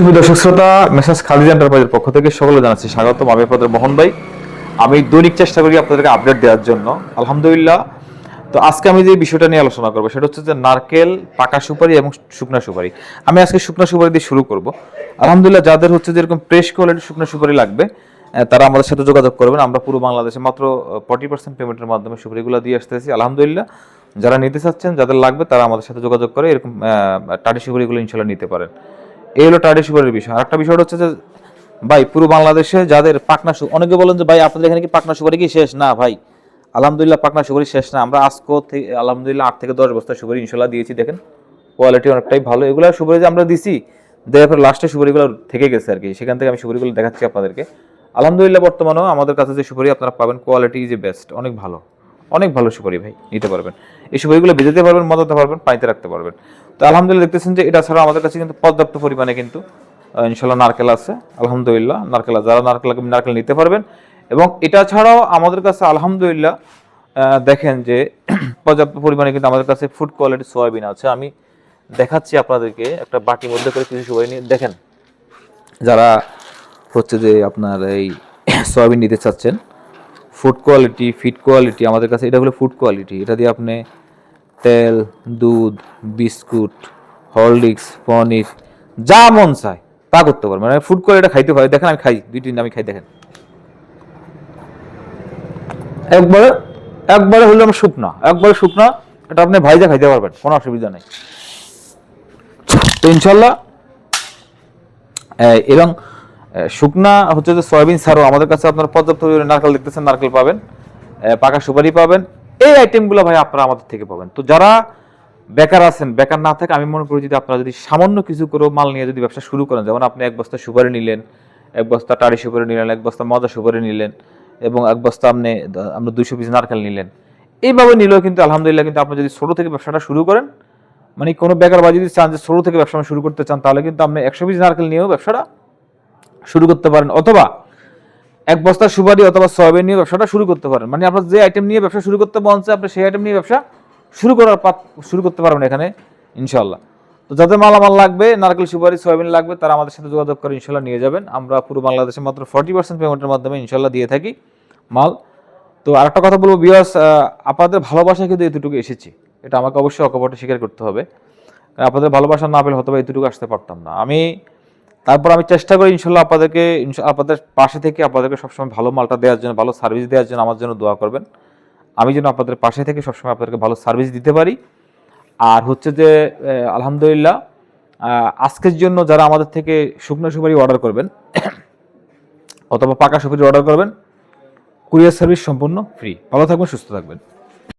সুপ্রিয় দর্শক শ্রোতা মেসাজ খালিদ এন্টারপ্রাইজের পক্ষ থেকে সকলে জানাচ্ছি স্বাগত আমি আপনাদের মোহন ভাই। আমি দৈনিক চেষ্টা করি আপনাদেরকে আপডেট দেওয়ার জন্য। আলহামদুলিল্লাহ। তো আজকে আমি যে বিষয়টা নিয়ে আলোচনা করব, সেটা হচ্ছে যে নারকেল পাকা সুপারি এবং শুকনা সুপারি। আমি আজকে শুকনা সুপারি দিয়ে শুরু করব। আলহামদুলিল্লাহ, যাদের হচ্ছে যেরকম ফ্রেশ কোয়ালিটির শুকনা সুপারি লাগবে তারা আমাদের সাথে যোগাযোগ করবেন। আমরা পুরো বাংলাদেশে মাত্র ফর্টি পার্সেন্ট পেমেন্টের মাধ্যমে সুপারিগুলো দিয়ে আসতেছি। আলহামদুলিল্লাহ, যারা নিতে চাচ্ছেন, যাদের লাগবে, তারা আমাদের সাথে যোগাযোগ করে এরকম টাটি সুপারিগুলো ইনশাল্লাহ নিতে পারেন। এই হলো টার্ডি সুপারের বিষয়। আর একটা বিষয় হচ্ছে যে, ভাই, পুরো বাংলাদেশে যাদের পাকনা সু অনেকে বলেন যে, ভাই, আপনাদের এখানে কি পাকনা সুপারি কি শেষ? না, ভাই, আলহামদুলিল্লাহ পাকনা সুপারি শেষ না। আমরা আজকো থেকে আলহামদুলিল্লাহ আট থেকে দশ বস্তা সুপারি ইনশাল্লাহ দিয়েছি, দেখেন। কোয়ালিটি অনেকটাই ভালো। এগুলো সুপারি যে আমরা দিছি, দেওয়ার পর লাস্টে সুপারিগুলো থেকে গেছে আর কি। সেখান থেকে আমি সুপারিগুলো দেখাচ্ছি আপনাদেরকে। আলহামদুলিল্লাহ, বর্তমানেও আমাদের কাছে যে সুপারি আপনারা পাবেন কোয়ালিটি যে বেস্ট অনেক ভালো। অনেক ভালো সুপারি ভাই, নিতে পারবেন। এই সুপারিগুলো ভেজাতে পারবেন, মজাতে পারবেন, পানিতে রাখতে পারবেন। তো আলহামদুলিল্লাহ দেখতেছেন যে এটা ছাড়া আমাদের কাছে কিন্তু পর্যাপ্ত পরিমাণে কিন্তু ইনশাল্লাহ নারকেল আছে। আলহামদুলিল্লাহ, নারকেল যারা নারকেল নারকেল নিতে পারবেন এবং এটা ছাড়াও আমাদের কাছে আলহামদুলিল্লাহ দেখেন যে পর্যাপ্ত পরিমাণে কিন্তু আমাদের কাছে ফুড কোয়ালিটি সয়াবিন আছে। আমি দেখাচ্ছি আপনাদেরকে একটা বাটির মধ্যে করে কিছু সবাই নিয়ে। দেখেন, যারা হচ্ছে যে আপনার এই সয়াবিন নিতে চাচ্ছেন ফুড কোয়ালিটি ফিড কোয়ালিটি আমাদের কাছে এটা হলো ফুড কোয়ালিটি এটা দিয়ে আপনি তেল, দুধ, বিস্কুট হরলিক্স পনির, যা মন চায়, তা করতে পারবেন। মানে ফুড কোয়ালিটি খাইতে হয় দেখেন, আমি খাই, দুই তিন আমি খাই, দেখেন। একবারে একবারে হলো আমার শুকনা। একবারে শুকনা, এটা আপনি ভাইজা খাইতে পারবেন, কোনো অসুবিধা নেই। তো ইনশাল্লাহ এবং শুকনা হচ্ছে যে সয়াবিন ছাড়াও আমাদের কাছে আপনার পর্যাপ্ত পরিমাণে নারকেল দেখতেছেন, নারকেল পাবেন পাকা সুপারি পাবেন। এই আইটেমগুলো ভাই আপনারা আমাদের থেকে পাবেন। তো যারা বেকার আছেন, বেকার না থাকে, আমি মনে করি যদি আপনারা যদি সামান্য কিছু করে মাল নিয়ে যদি ব্যবসা শুরু করেন, যেমন আপনি এক বস্তা সুপারি নিলেন, এক বস্তা টাড়ি সুপারি নিলেন, এক বস্তা মজা সুপারি নিলেন, এবং এক বস্তা আপনি আমরা দুইশো পিস নারকেল নিলেন, এইভাবে নিলেও কিন্তু আলহামদুলিল্লাহ কিন্তু আপনি যদি ছোট থেকে ব্যবসাটা শুরু করেন মানে কোনো বেকার বা যদি চান যে ছোট থেকে ব্যবসা শুরু করতে চান, তাহলে কিন্তু আপনি একশো পিস নারকেল নিয়েও ব্যবসাটা শুরু করতে পারেন, অথবা এক বস্তা সুপারি অথবা সয়াবিন নিয়ে ব্যবসাটা শুরু করতে পারেন। মানে আপনার যে আইটেম নিয়ে ব্যবসা শুরু করতে মন চায়, আপনি সেই আইটেম নিয়ে ব্যবসা শুরু করার শুরু করতে পারবেন এখানে ইনশাল্লাহ তো যাদের মালামাল লাগবে, নারকেল, সুপারি, সয়াবিন লাগবে, তারা আমাদের সাথে যোগাযোগ করে ইনশাল্লাহ নিয়ে যাবেন। আমরা পুরো বাংলাদেশে মাত্র ফর্টি পার্সেন্ট পেমেন্টের মাধ্যমে ইনশাল্লাহ দিয়ে থাকি মাল। তো আরেকটা কথা বলব বিয়াস আপনাদের ভালোবাসা কিন্তু এতটুকু এসেছি। এটা আমাকে অবশ্যই অকপটে স্বীকার করতে হবে। আপনাদের ভালোবাসা না পেলে হয়তো এতটুকু আসতে পারতাম না। আমি তারপর আমি চেষ্টা করি ইনশাল্লাহ আপনাদেরকে আপনাদের পাশে থেকে আপনাদেরকে সবসময় ভালো মালটা দেওয়ার জন্য, ভালো সার্ভিস দেওয়ার জন্য আমার জন্য দোয়া করবেন। আমি যেন আপনাদের পাশে থেকে সবসময় আপনাদেরকে ভালো সার্ভিস দিতে পারি। আর হচ্ছে যে আলহামদুলিল্লাহ আজকের জন্য যারা আমাদের থেকে শুকনো সুপারি অর্ডার করবেন, অথবা পাকা সুপারি অর্ডার করবেন, কুরিয়ার সার্ভিস সম্পূর্ণ ফ্রি ভালো থাকবেন, সুস্থ থাকবেন।